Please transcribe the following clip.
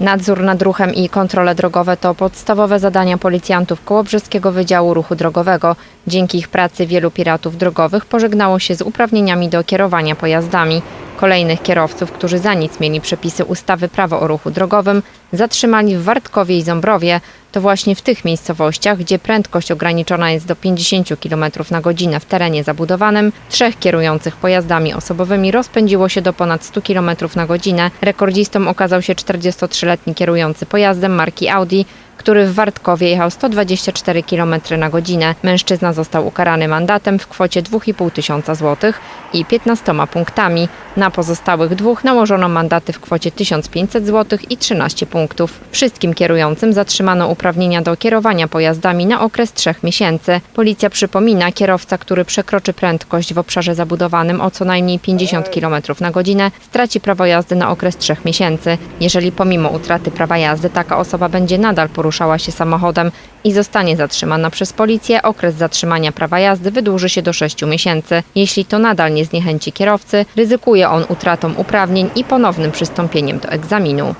Nadzór nad ruchem i kontrole drogowe to podstawowe zadania policjantów Kołobrzeskiego Wydziału Ruchu Drogowego. Dzięki ich pracy wielu piratów drogowych pożegnało się z uprawnieniami do kierowania pojazdami. Kolejnych kierowców, którzy za nic mieli przepisy ustawy Prawo o ruchu drogowym, zatrzymali w Wartkowie i Ząbrowie. To właśnie w tych miejscowościach, gdzie prędkość ograniczona jest do 50 km na godzinę w terenie zabudowanym, trzech kierujących pojazdami osobowymi rozpędziło się do ponad 100 km na godzinę. Rekordzistą okazał się 43-letni kierujący pojazdem marki Audi, który w Wartkowie jechał 124 km na godzinę. Mężczyzna został ukarany mandatem w kwocie 2,5 tysiąca złotych i 15 punktami. Na pozostałych dwóch nałożono mandaty w kwocie 1500 zł i 13 punktów. Wszystkim kierującym zatrzymano uprawnienia do kierowania pojazdami na okres trzech miesięcy. Policja przypomina, kierowca, który przekroczy prędkość w obszarze zabudowanym o co najmniej 50 km na godzinę, straci prawo jazdy na okres trzech miesięcy. Jeżeli pomimo utraty prawa jazdy taka osoba będzie nadal poruszała się samochodem i zostanie zatrzymana przez policję, okres zatrzymania prawa jazdy wydłuży się do 6 miesięcy. Jeśli to nadal nie zniechęci kierowcy, ryzykuje on utratą uprawnień i ponownym przystąpieniem do egzaminu.